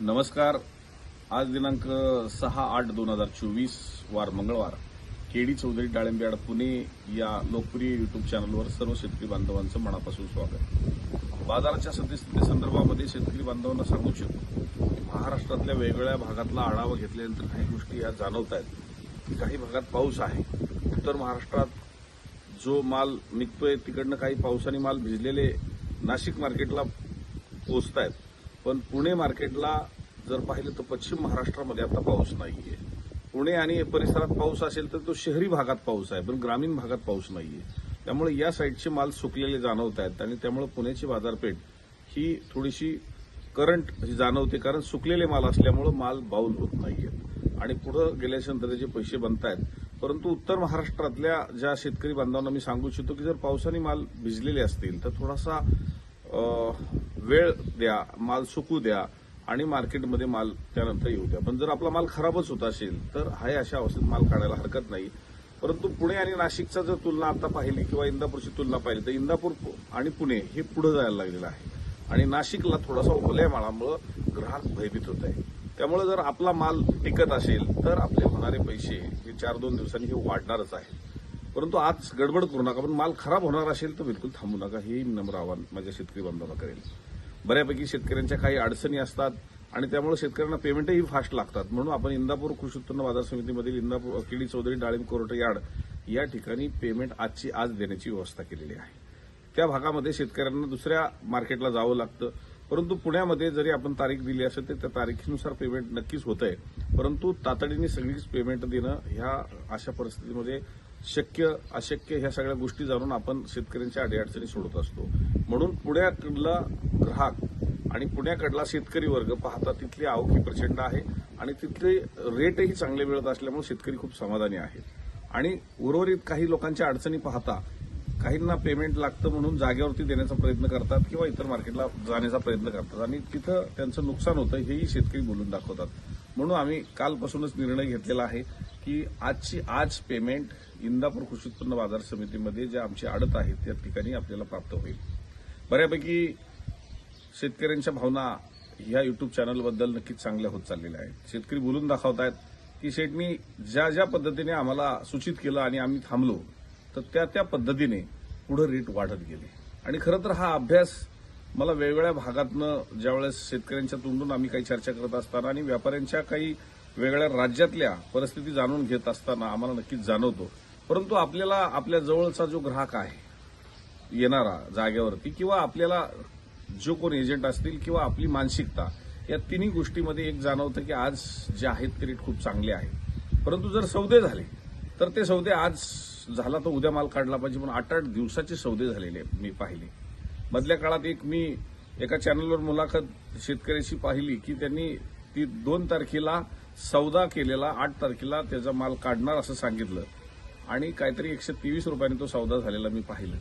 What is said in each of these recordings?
नमस्कार. आज दिनांक सहा आठ दोन हजार चोवीस वार मंगळवार. केडी चौधरी डाळिंबेड पुणे या लोकप्रिय युट्यूब चॅनलवर सर्व शेतकरी बांधवांचं मनापासून स्वागत. बाजाराच्या सद्यस्थिती संदर्भामध्ये शेतकरी बांधवांना सांगू इच्छितो की महाराष्ट्रातल्या वेगवेगळ्या भागातला आढावा घेतल्यानंतर काही गोष्टी या जाणवत आहेत की काही भागात पाऊस आहे. उत्तर महाराष्ट्रात जो माल निघतोय तिकडनं काही पावसाने माल भिजलेले नाशिक मार्केटला पोचत आहेत पण पुणे मार्केटला जर पाहिलं तर पश्चिम महाराष्ट्रामध्ये आता पाऊस नाहीये. पुणे आणि परिसरात पाऊस असेल तर तो शहरी भागात पाऊस आहे पण ग्रामीण भागात पाऊस नाहीये. त्यामुळे या साईडचे माल सुकलेले जाणवत आहेत आणि त्यामुळे पुण्याची बाजारपेठ ही थोडीशी करंट जाणवते कारण सुकलेले माल असल्यामुळे माल बाऊल होत नाहीये. आणि पुढे गेल्याच्यानंतर त्याचे पैसे बनतायत. परंतु उत्तर महाराष्ट्रातल्या ज्या शेतकरी बांधवांना मी सांगू इच्छितो की जर पावसाने माल भिजलेले असतील तर थोडासा वेळ द्या माल सुकू द्या आणि मार्केटमध्ये माल त्यानंतर येऊ द्या. पण जर आपला माल खराबच होत असेल तर हाय अशा अवस्थेत माल काढायला हरकत नाही. परंतु पुणे आणि नाशिकचा जर तुलना आता पाहिली किंवा इंदापूरची तुलना पाहिली तर इंदापूर आणि पुणे हे पुढे जायला लागलेलं आहे. आणि नाशिकला थोडासा ओल्या माळामुळे ग्राहक भयभीत होत आहे त्यामुळे जर आपला माल टिकत असेल तर आपले होणारे पैसे हे चार दोन दिवसांनी हे वाढणारच आहे परंतु आज गडबड करू नका पण माल खराब होणार असेल तर बिलकुल थांबू नका हे नम्र आव्हान माझ्या शेतकरी बांधवांना करेल. बऱ्यापैकी शेतकऱ्यांच्या काही अडचणी असतात आणि त्यामुळे शेतकऱ्यांना पेमेंटही फास्ट लागतात. म्हणून आपण इंदापूर कृषी उत्पन्न बाजार समितीमधील इंदापूर केडी चौधरी डाळिंब कोर्ट यार्ड या ठिकाणी पेमेंट आजची आज देण्याची व्यवस्था केलेली आहे. त्या भागामध्ये शेतकऱ्यांना दुसऱ्या मार्केटला जावं लागतं. परंतु पुण्यामध्ये जरी आपण तारीख दिली असेल तर त्या तारखेनुसार पेमेंट नक्कीच होत आहे परंतु तातडीने सगळीच पेमेंट देणं ह्या अशा परिस्थितीमध्ये शक्य अशक्य ह्या सगळ्या गोष्टी जाणून आपण शेतकऱ्यांच्या अडीअडचणी सोडत असतो. म्हणून पुण्याकडला ग्राहक आणि पुण्याकडला शेतकरी वर्ग पाहता तिथली आवकी प्रचंड आहे आणि तिथले रेटही चांगले मिळत असल्यामुळे शेतकरी खूप समाधानी आहेत. आणि उर्वरित काही लोकांच्या अडचणी पाहता काहींना पेमेंट लागतं म्हणून जागेवरती देण्याचा प्रयत्न करतात किंवा इतर मार्केटला जाण्याचा प्रयत्न करतात आणि तिथं त्यांचं नुकसान होतं हेही शेतकरी बोलून दाखवतात. म्हणून आम्ही कालपासूनच निर्णय घेतलेला आहे की आजची आज पेमेंट इंदापूर कृषी उत्पन्न बाजार समितीमध्ये ज्या आमची आडत आहेत त्या ठिकाणी आपल्याला प्राप्त होईल. बऱ्यापैकी शेतकऱ्यांच्या भावना ह्या युट्यूब चॅनलबद्दल नक्कीच चांगल्या होत चाललेल्या आहेत. शेतकरी बोलून दाखवत आहेत की शेटनी ज्या ज्या पद्धतीने आम्हाला सूचित केलं आणि आम्ही थांबलो तर त्या त्या पद्धतीने पुढे रेट वाढत गेले. आणि खरं तर हा अभ्यास मला वेगवेगळ्या भागातनं ज्यावेळेस शेतकऱ्यांच्या तोंडून आम्ही काही चर्चा करत असताना आणि व्यापाऱ्यांच्या काही वेगळ्या राज्यातल्या परिस्थिती जाणून घेत असताना आम्हाला नक्कीच जाणवतो. परंतु आपल्याला आपल्या जवळचा जो ग्राहक आहे येणारा जागेवरती किंवा आपल्याला जो कोण एजंट असतील किंवा आपली मानसिकता या तिन्ही गोष्टीमध्ये एक जाणवतं की आज जे आहेत ते रेट खूप चांगले आहेत परंतु जर सौदे झाले तर ते सौदे आज झाला तर उद्या माल काढला पाहिजे पण आठ आठ दिवसाचे सौदे झालेले आहेत, मी पाहिले. मधल्या काळात एक मी एका चॅनलवर मुलाखत शेतकऱ्याची पाहिली की त्यांनी ती दोन तारखेला सौदा केलेला आठ तारखेला त्याचा माल काढणार असं सांगितलं. आणि काहीतरी एकशे तेवीस रुपयांनी तो सौदा झालेला मी पाहिलं.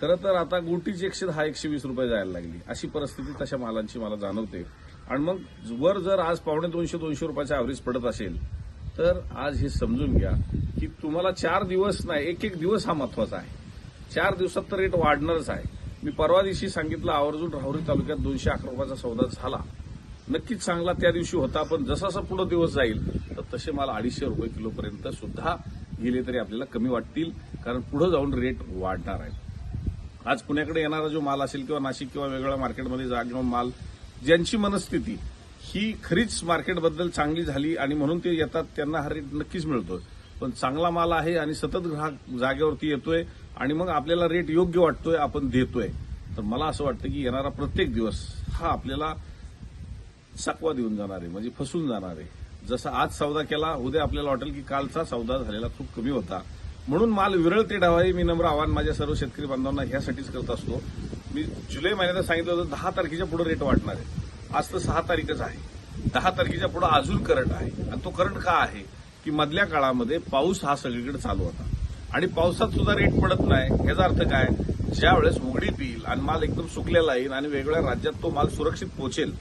खरं तर आता गोटीची एकशे दहा एकशे वीस रुपये जायला लागली. अशी परिस्थिती तशा मालांची मला जाणवते. आणि मग वर जर आज पावणे दोनशे दोनशे रुपयाचा ॲव्हरेज पडत असेल तर आज हे समजून घ्या की तुम्हाला चार दिवस नाही एक एक दिवस हा महत्त्वाचा आहे. चार दिवसात तर रेट वाढणारच आहे. मी परवा दिवशी सांगितलं आवर्जून राहुरी तालुक्यात दोनशे अकरा रुपयाचा सौदा झाला. नक्कीच चांगला त्या दिवशी होता पण जसा जसा पुढे दिवस जाईल तर तसे मला अडीचशे रुपये किलोपर्यंत सुद्धा गेले तरी आपल्याला कमी वाटतील कारण पुढे जाऊन रेट वाढणार आहे. आज पुण्याकडे येणारा जो माल असेल किंवा नाशिक किंवा वेगवेगळ्या मार्केटमध्ये जा किंवा माल ज्यांची मनस्थिती ही खरीच मार्केटबद्दल चांगली झाली आणि म्हणून ते येतात त्यांना हा रेट नक्कीच मिळतोय. पण चांगला माल आहे आणि सतत ग्राहक जागेवरती येतोय आणि मग आपल्याला रेट योग्य वाटतोय आपण देतोय. तर मला असं वाटतं की येणारा प्रत्येक दिवस हा आपल्याला सकवा देऊन जाणार आहे म्हणजे फसून जाणार आहे. जसं आज सौदा केला उद्या आपल्याला वाटेल की कालचा सौदा झालेला खूप कमी होता. म्हणून माल विरळ ते डावाही मी नम्र आव्हान माझ्या सर्व शेतकरी बांधवांना ह्यासाठीच करत असतो. मी जुलै महिन्यात सांगितलं होतं दहा तारखेच्या पुढे रेट वाढणार आहे. आज तर सहा तारीखच आहे. दहा तारखेच्या पुढे अजून करंट आहे. आणि तो करंट का आहे? की मधल्या काळामध्ये पाऊस हा सगळीकडे चालू होता. आणि पावसात सुद्धा रेट पडत नाही. याचा अर्थ काय? ज्या वेळेस उघडी पिईल आणि माल एकदम सुकलेला येईल आणि वेगवेगळ्या राज्यात तो माल सुरक्षित पोहोचेल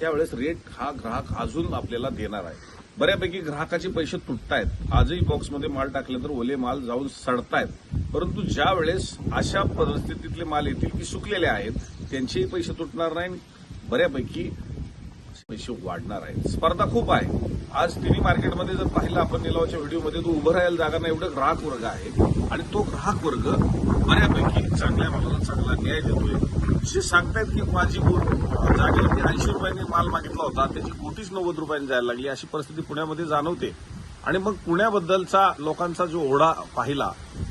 त्यावेळेस रेट हा ग्राहक अजून आपल्याला देणार आहे. बऱ्यापैकी ग्राहकाचे पैसे तुटतायत. आजही बॉक्समध्ये माल टाकले तर ओले माल जाऊन सडतायत. परंतु ज्या वेळेस अशा परिस्थितीतले माल येतील की सुकलेले आहेत त्यांचेही पैसे तुटणार नाही बऱ्यापैकी पैसे वाढणार आहेत. स्पर्धा खूप आहे. आज टीव्ही मार्केटमध्ये जर पाहिलं आपण निलावाच्या व्हिडिओमध्ये तो उभं राहायला जागा नाही एवढं ग्राहक वर्ग आहे. आणि तो ग्राहक वर्ग बऱ्यापैकी चांगल्या मालाला चांगला न्याय देतोय. जे सांगतायत की माझी जागेवरती ऐंशी रुपयांनी माल मागितला होता त्याची कोटीच नव्वद रुपयांनी जायला लागली. अशी परिस्थिती पुण्यामध्ये जाणवते. आणि मग पुण्याबद्दलचा लोकांचा जो ओढा पाहिला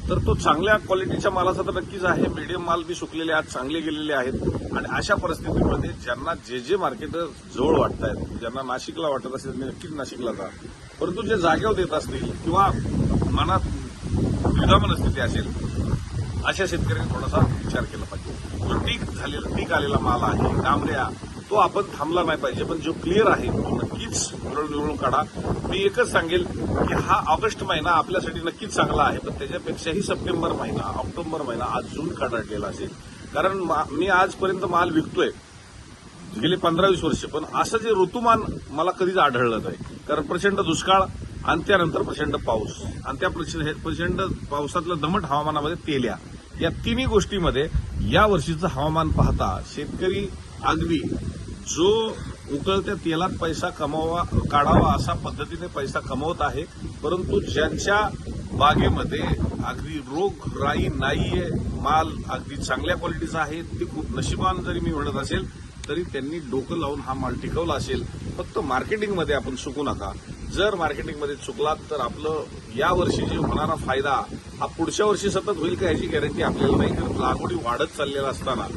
तर तो चांगल्या क्वालिटीच्या मालाचा तर नक्कीच आहे. मीडियम माल बी सुकलेले आहेत चांगले गेलेले आहेत. आणि अशा परिस्थितीमध्ये ज्यांना जे जे मार्केट जवळ वाटत आहेत ज्यांना नाशिकला वाटत असेल त्यांनी नक्कीच नाशिकला जा. परंतु जे जागेवर देत असतील किंवा मनात द्विधा स्थिती असेल अशा शेतकऱ्यांनी थोडासा विचार केला पाहिजे. जो पीक झालेला पीक आलेला माल आहे डांबऱ्या तो आपण थांबला नाही पाहिजे. पण जो क्लिअर आहे तो नक्कीच मिळून काढा. मी एकच सांगेल की हा ऑगस्ट महिना आपल्यासाठी नक्कीच चांगला आहे पण त्याच्यापेक्षाही सप्टेंबर महिना ऑक्टोबर महिना आज जून काढलेला असेल. कारण मा- मी आजपर्यंत माल विकतोय गेले पंधरा वीस वर्ष पण असं जे ऋतुमान मला कधीच आढळलं नाही. कारण प्रचंड दुष्काळ आणि त्यानंतर प्रचंड पाऊस. आणि त्या प्रचंड प्रचंड दमट हवामानामध्ये तेल्या. या तिन्ही गोष्टीमध्ये या वर्षीचं हवामान पाहता शेतकरी अगदी जो उकळत्या तेलात पैसा कमावा काढावा अशा पद्धतीने पैसा कमवत आहे परंतु ज्यांच्या बागेमध्ये अगदी रोग राई नाहीये माल अगदी चांगल्या क्वालिटीचा आहे ते खूप नशिबान जरी मी म्हणत असेल तरी त्यांनी डोकं लावून हा माल टिकवला असेल. फक्त मार्केटिंगमध्ये आपण चुकू नका. जर मार्केटिंगमध्ये चुकलात तर आपलं या वर्षी जे होणारा फायदा हा पुढच्या वर्षी सतत होईल का याची गॅरंटी आपल्याला नाही. कारण लागवडी वाढत चाललेला असताना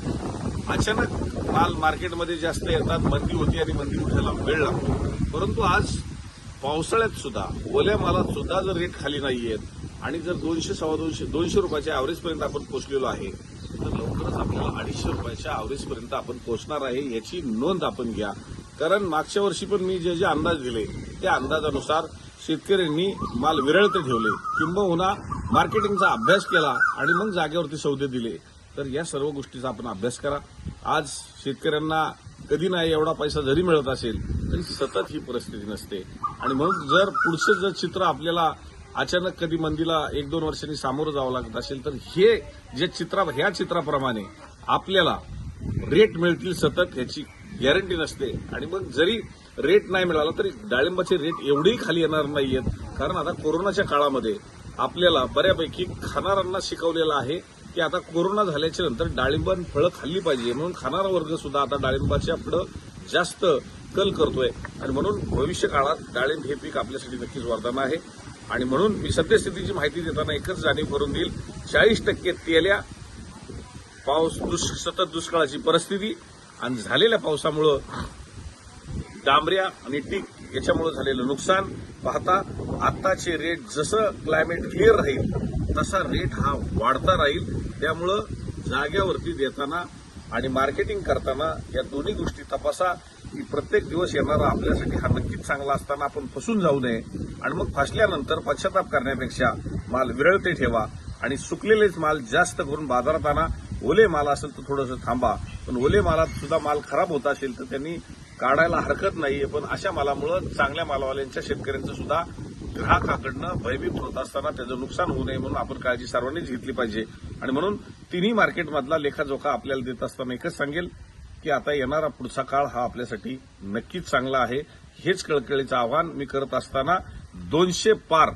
अचानक माल मार्केटमध्ये जास्त येतात मंदी होती आणि मंदी उठायला वेळ लागतो. परंतु आज पावसाळ्यात सुद्धा ओल्या मालात सुद्धा जर रेट खाली नाही आहेत आणि जर दोनशे सव्वा दोनशे दोनशे रुपयाच्या पर्यंत आपण पोहोचलेलो आहे तर लवकरच आपल्याला अडीचशे रुपयाच्या पर्यंत आपण पोहोचणार आहे याची नोंद आपण घ्या. कारण मागच्या वर्षी पण मी जे जे अंदाज दिले त्या अंदाजानुसार शेतकऱ्यांनी माल विरळते ठेवले. किंबहुना मार्केटिंगचा अभ्यास केला आणि मग जागेवरती सौदे दिले. तर या सर्व गोष्टीचा आपण अभ्यास करा. आज शेतकऱ्यांना कधी नाही एवढा पैसा जरी मिळत असेल तरी सतत ही परिस्थिती नसते. आणि म्हणून जर पुढचं जर चित्र आपल्याला अचानक कधी मंदीला एक दोन वर्षांनी सामोरं जावं लागत असेल तर हे जे चित्रा ह्या चित्राप्रमाणे आपल्याला रेट मिळतील सतत याची गॅरंटी नसते. आणि मग जरी रेट नाही मिळाला तरी डाळिंबाचे रेट एवढेही खाली येणार नाहीयेत. कारण आता कोरोनाच्या काळामध्ये आपल्याला बऱ्यापैकी खाणाऱ्यांना शिकवलेलं आहे की आता कोरोना झाल्याच्यानंतर डाळिंब फळं खाल्ली पाहिजे. म्हणून खाणारा वर्ग सुद्धा आता डाळिंबाच्या फळं जास्त कल करतोय. आणि म्हणून भविष्य काळात डाळिंब हे पीक आपल्यासाठी नक्कीच वरदान आहे. आणि म्हणून मी सद्यस्थितीची माहिती देताना एकच जाणीव करून देईल. चाळीस टक्के तेल्या पाऊस दुष् सतत दुष्काळाची परिस्थिती आणि झालेल्या पावसामुळं डांबऱ्या आणि टीक याच्यामुळे झालेलं नुकसान पाहता आताचे रेट जसं क्लायमेट क्लिअर राहील तसा रेट हा वाढता राहील. त्यामुळं जाग्यावरती देताना आणि मार्केटिंग करताना या दोन्ही गोष्टी तपासा. की प्रत्येक दिवस येणारा आपल्यासाठी हा नक्कीच चांगला असताना आपण फसून जाऊ नये आणि मग फसल्यानंतर पश्चाताप करण्यापेक्षा माल विरळते ठेवा आणि सुकलेलेच माल जास्त करून बाजारात आणा. ओले माल असेल तर थोडंसं थांबा पण ओले मालात सुद्धा माल खराब होत असेल तर त्यांनी काढायला हरकत नाहीये. पण अशा मालामुळं चांगल्या मालवाल्यांच्या शेतकऱ्यांचं सुद्धा ग्राहकाकडनं भयभीत होत असताना त्याचं नुकसान होऊ नये म्हणून आपण काळजी सर्वांनीच घेतली पाहिजे. आणि म्हणून तिन्ही मार्केटमधला लेखाजोखा आपल्याला देत असताना एकच सांगेल की आता येणारा पुढचा काळ हा आपल्यासाठी नक्कीच चांगला आहे. हेच कळकळीचं आव्हान मी करत असताना दोनशे पार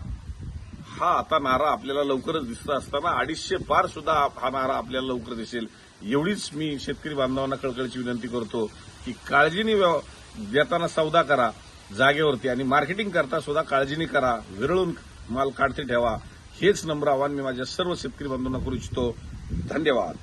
हा आता नारा आपल्याला लवकरच दिसत असताना अडीचशे पार सुद्धा हा नारा आपल्याला लवकर दिसेल. एवढीच मी शेतकरी बांधवांना कळकळीची विनंती करतो की काळजीने देताना सौदा करा जागेवरती आणि मार्केटिंग करता सुद्धा काळजीने करा विरळून माल काढते ठेवा. हेच नम्र आव्हान मी माझ्या सर्व शेतकरी बांधवांना करू इच्छितो. धन्यवाद.